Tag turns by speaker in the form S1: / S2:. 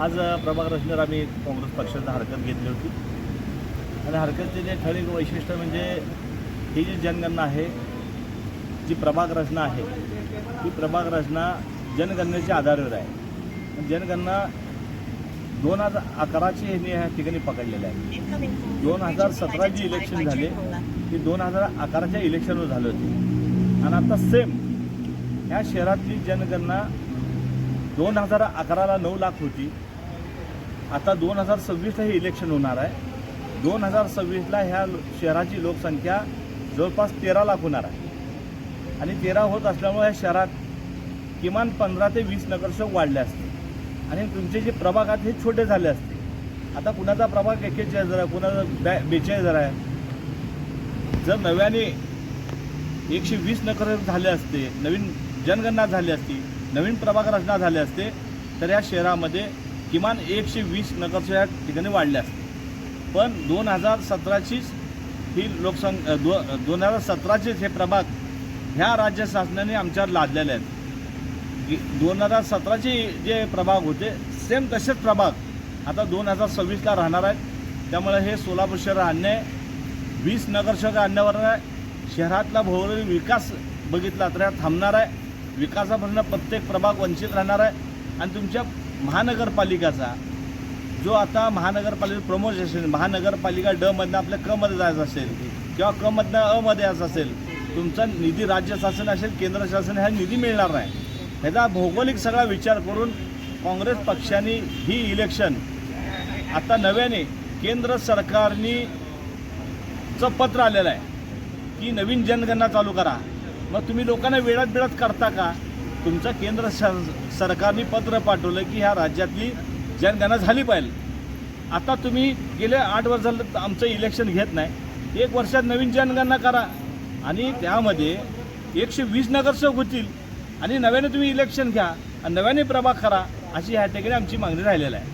S1: आज अ, प्रभाग रचनेवर आम्ही काँग्रेस पक्षाला हरकत घेतली होती. आणि हरकतचे जे ठळक वैशिष्ट्य म्हणजे ही जी जनगणना आहे जी प्रभाग रचना आहे ती प्रभाग रचना जनगणनेच्या आधारावर आहे. जनगणना दोन हजार अकराची ह्यांनी ह्या ठिकाणी पकडलेल्या आहे.
S2: दोन हजार सतराची इलेक्शन झाले.
S1: ती दोन हजार अकराच्या इलेक्शनवर झाली होती. आणि आता सेम ह्या शहरातली जनगणना दोन हजार अकराला नऊ लाख होती. आता दोन हजार सव्वीसला हे इलेक्शन होणार आहे. दोन हजार सव्वीसला ह्या शहराची लोकसंख्या जवळपास तेरा लाख होणार आहे. आणि तेरा होत असल्यामुळे ह्या शहरात किमान पंधरा ते वीस नगरसेवक वाढले असते. आणि तुमचे जे प्रभाग आहेत हे छोटे झाले असते. आता कुणाचा प्रभाग एक्केचाळीस हजार आहे कुणाचा बॅ बेचाळीस हजार आहे. जर नव्याने एकशे वीस नगरसेवक झाले असते नवीन जनगणना झाली असती नवीन प्रभाग रचना झाले असते तर या शहरामध्ये किमान एकशे वीस नगरसेवक या ठिकाणी वाढले असते. पण दोन हजार सतराचीच ही लोकसंख्या दो दोन हजार सतराचेच हे प्रभाग ह्या राज्य शासनाने आमच्यावर लादलेले आहेत. दोन हजार सतराचे जे प्रभाग होते सेम तसेच प्रभाग. आता दोन हजार सव्वीसला राहणार आहेत. त्यामुळे हे सोलापूर शहर आणणे वीस नगरसेवक आणण्यावर आहे. शहरातला भौगोलिक विकास बघितला तर हा थांबणार आहे. विकासापासून प्रत्येक प्रभाग वंचित राहणार आहे. आणि तुमच्या महानगरपालिकाचा जो आता महानगरपालिका प्रमोशन असेल महानगरपालिका ड मधनं आपल्या क मध्ये जायचं असेल किंवा क मधनं अ मध्ये यायचं असेल तुमचा निधी राज्य शासन असेल केंद्र शासन हा निधी मिळणार नाही. ह्याचा भौगोलिक सगळा विचार करून काँग्रेस पक्षाने ही इलेक्शन आता नव्याने केंद्र सरकारनी चं पत्र आलेलं आहे की नवीन जनगणना चालू करा. मग तुम्ही लोकांना वेळात वेळात करता का? तुमचं केंद्र सर सरकारने पत्र पाठवलं की ह्या राज्यातली जनगणना झाली पाहिजे. आता तुम्ही गेले आठ वर्ष झालं तर आमचं इलेक्शन घेत नाही. एक वर्षात नवीन जनगणना करा. आणि त्यामध्ये एकशे वीस नगरसेवक होतील. आणि नव्याने तुम्ही इलेक्शन घ्या. आणि नव्याने प्रभाग करा अशी ह्या ठिकाणी आमची मागणी राहिलेली आहे.